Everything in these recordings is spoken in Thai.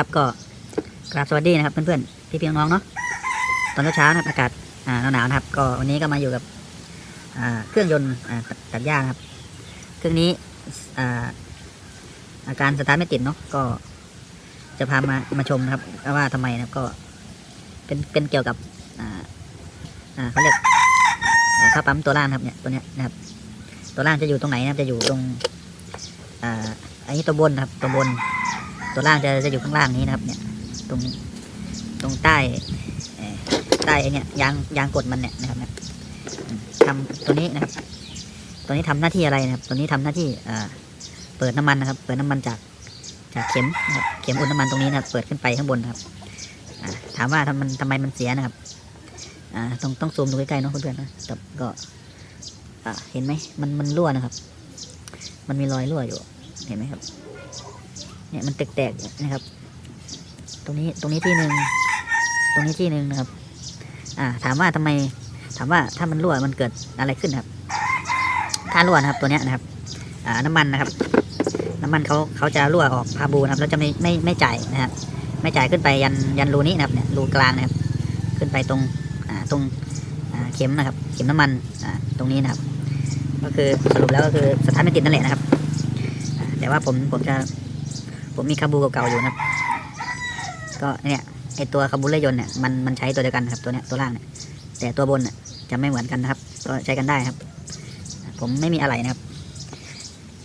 ครับก็กราบสวัสดีนะครับเพื่อนๆพี่พี่น้องเนาะตอนเช้านะครับอากาศหนาวๆนะครับ ก็วันนี้ก็มาอยู่กับเครื่องยนต์ตัดหญ้าครับ เครื่องนี้อาการสตาร์ทไม่ติดเนาะก็จะพามามาชมนะครับ ว่าทำไมนะครับก็เป็นเป็นเกี่ยวกับเขาเรียกข้าวปั๊มตัวล่างครับเนี่ยตัวเนี้ยนะครับ ตัวล่างจะอยู่ตรงไหนนะครับจะอยู่ตรงอ่าอันนี้ตัวบนครับตัวบน ตัวล่างจะจะอยู่ข้างล่างนี้นะครับ เนี่ย ตรงตรงใต้ใต้ไอเนี่ยยางยางกดมันเนี่ยนะครับเนี่ยอืมทำตัวนี้นะครับ ตัวนี้ทำหน้าที่อะไรนะครับ ตัวนี้ทำหน้าที่เปิดน้ำมันนะครับ เปิดน้ำมันจากจากเข็มนะครับเข็มอุ่นน้ำมันตรงนี้นะครับ เปิดขึ้นไปข้างบนครับถามว่าทำมันทำไมมันเสียนะครับต้องต้องซูมดูใกล้ๆเนาะเพื่อนๆนะแต่ก็เห็นไหมมันมันรั่วนะครับ มันมีรอยรั่วอยู่ เห็นไหมครับ เนี่ยมันแตกๆนะครับ ตรงนี้ตรงนี้ที่หนึ่งตรงนี้ที่หนึ่งนะครับ อ่า ถามว่าทำไม ถามว่าถ้ามันรั่วมันเกิดอะไรขึ้นครับ ถ้ารั่วนะครับตัวเนี้ยนะครับ อ่าน้ำมันนะครับ น้ำมันเขาเขาจะรั่วออกพาบูนะครับแล้วจะไม่ไม่ไม่จ่ายนะครับไม่จ่ายขึ้นไปยันยันรูนี้นะครับเนี่ยรูกลางนะครับ ขึ้นไปตรงอ่าตรงอ่าเข็มนะครับ เข็มน้ำมันอ่าตรงนี้นะครับ ก็คือสรุปแล้วก็คือสถานไม่ติดนั่นแหละนะครับแต่ว่าผมผมจะ ผมมีคาบูเก่าๆอยู่นะครับก็เนี่ยไอตัวคาบูเรยนเนี่ยมันมันใช้ตัวเดียวกันนะครับตัวเนี้ยตัวล่างเนี่ยแต่ตัวบนเนี่ยจะไม่เหมือนกันนะครับ ก็ใช้กันได้ครับ ผมไม่มีอะไรนะครับ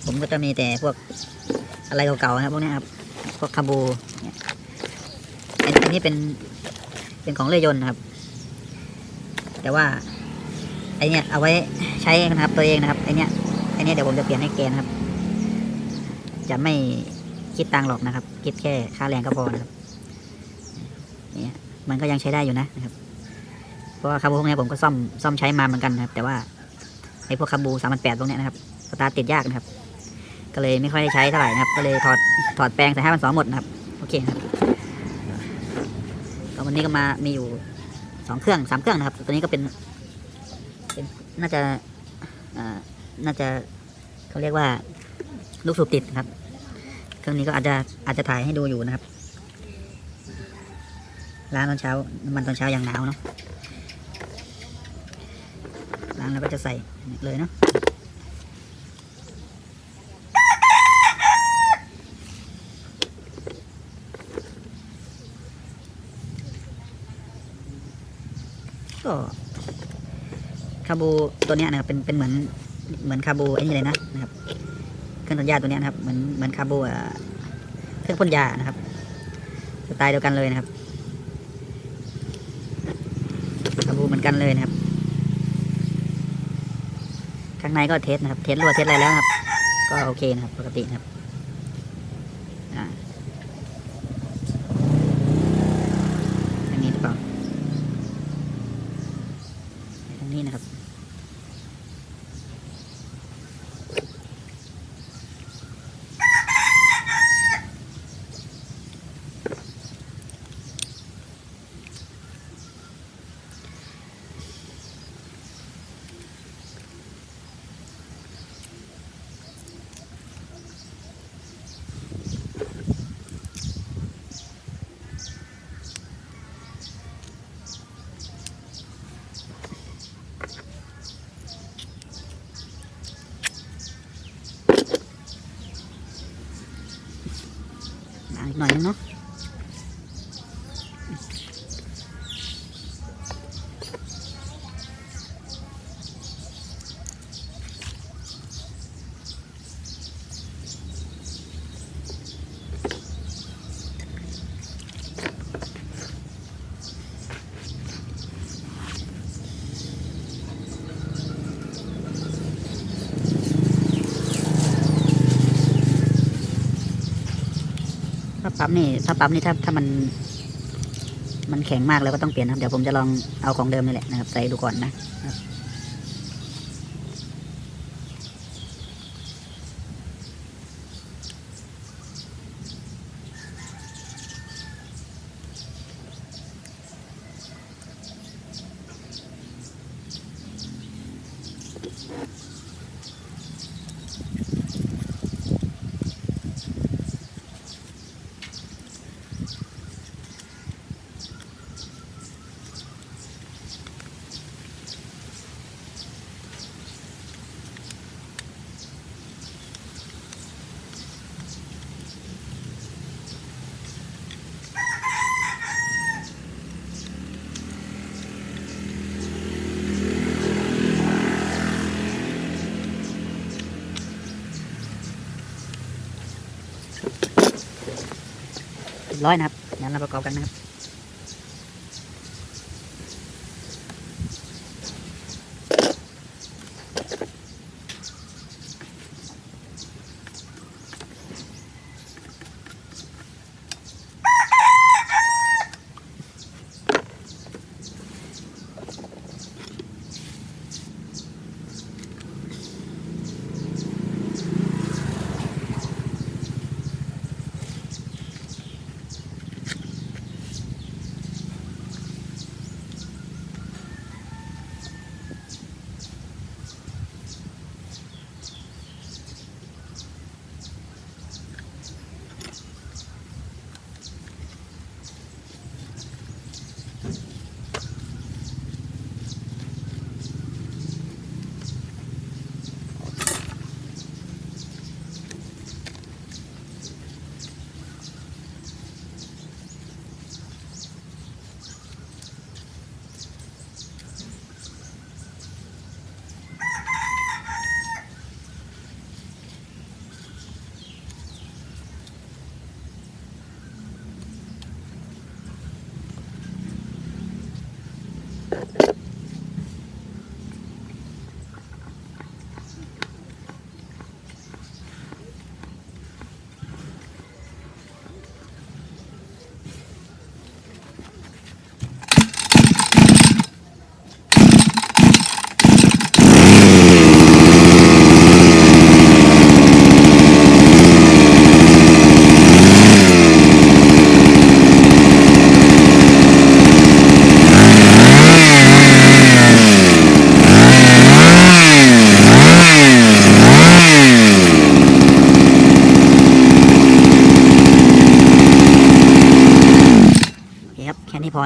ผมก็จะมีแต่พวกอะไรเก่าๆนะครับพวกเนี้ยครับพวกคาบูเนี่ยอันนี้เป็นเป็นของเรยนนะครับ แต่ว่าไอเนี่ยเอาไว้ใช้นะครับตัวเองนะครับไอเนี่ยไอเนี่ยเดี๋ยวผมจะเปลี่ยนให้เกนะครับ จะไม่ คิดตังหรอกนะครับ คิดแค่ค่าแรงก็พอนะครับเนี่ยมันก็ยังใช้ได้อยู่นะนะครับ เพราะว่าคาบูพวกเนี้ยผมก็ซ่อมซ่อมใช้มาเหมือนกันนะครับ แต่ว่าไอ้พวกคาบูสามพันแปดพวกเนี้ยนะครับสตาร์ติดยากนะครับ ก็เลยไม่ค่อยได้ใช้เท่าไหร่นะครับ ก็เลยถอดถอดแปลงใส่ห้าพันสองหมดนะครับโอเคครับก็วันนี้ก็มามีอยู่สองเครื่องสามเครื่องนะครับ ตัวนี้ก็เป็นเป็นน่าจะอ่าน่าจะเขาเรียกว่าลูกสูบติดครับ เครื่องนี้ก็อาจจะอาจจะถ่ายให้ดูอยู่นะครับ ล้างตอนเช้าน้ำมันตอนเช้าอย่างหนาวเนาะล้างแล้วก็จะใส่เลยเนาะก็คาบูตัวเนี้ยนะครับเป็นเป็นเหมือนเหมือนคาบูไอ้นี่เลยนะนะครับ เครื่องตัดหญ้าตัวนี้นะครับเหมือนเหมือนคาบูอะเครื่องพ่นยานะครับสไตล์เดียวกันเลยนะครับคาร์บูเหมือนกันเลยนะครับ ข้างในก็เทสนะครับ เทสรั่วเทสอะไรแล้วครับ ก็โอเคนะครับ ปกตินะครับอ่าทางนี้หรือเปล่าทางนี้นะครับ ล้างอีกหน่อยนึงเนาะถ้า ปั๊มนี่ถ้าปั๊มนี่ถ้าถ้ามัน มันแข็งมากแล้วก็ต้องเปลี่ยนนะครับ เดี๋ยวผมจะลองเอาของเดิมนี่แหละนะครับใส่ดูก่อนนะ ร้อยนะครับงั้นเราประกอบกันนะครับ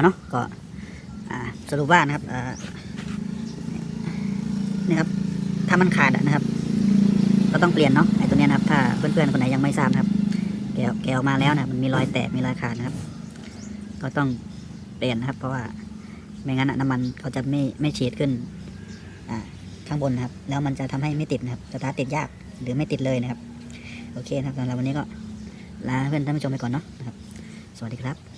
เนาะก็สรุปว่านะครับนี่ครับถ้ามันขาดนะครับ ก็ต้องเปลี่ยนเนาะไอ้ตัวเนี้ยนะครับ ถ้าเพื่อนๆคนไหนยังไม่ทราบนะครับแกะแกะออกมาแล้วนะมันมีรอยแตกมีรอยขาดนะครับ ก็ต้องเปลี่ยนนะครับ เพราะว่าไม่งั้นอะน้ำมันเขาจะไม่ไม่ฉีดขึ้นข้างบนนะครับ แล้วมันจะทำให้ไม่ติดนะครับสตาร์ทติดยากหรือไม่ติดเลยนะครับ โอเคนะครับสำหรับวันนี้ก็ลาเพื่อนท่านผู้ชมไปก่อนเนาะนะครับ สวัสดีครับ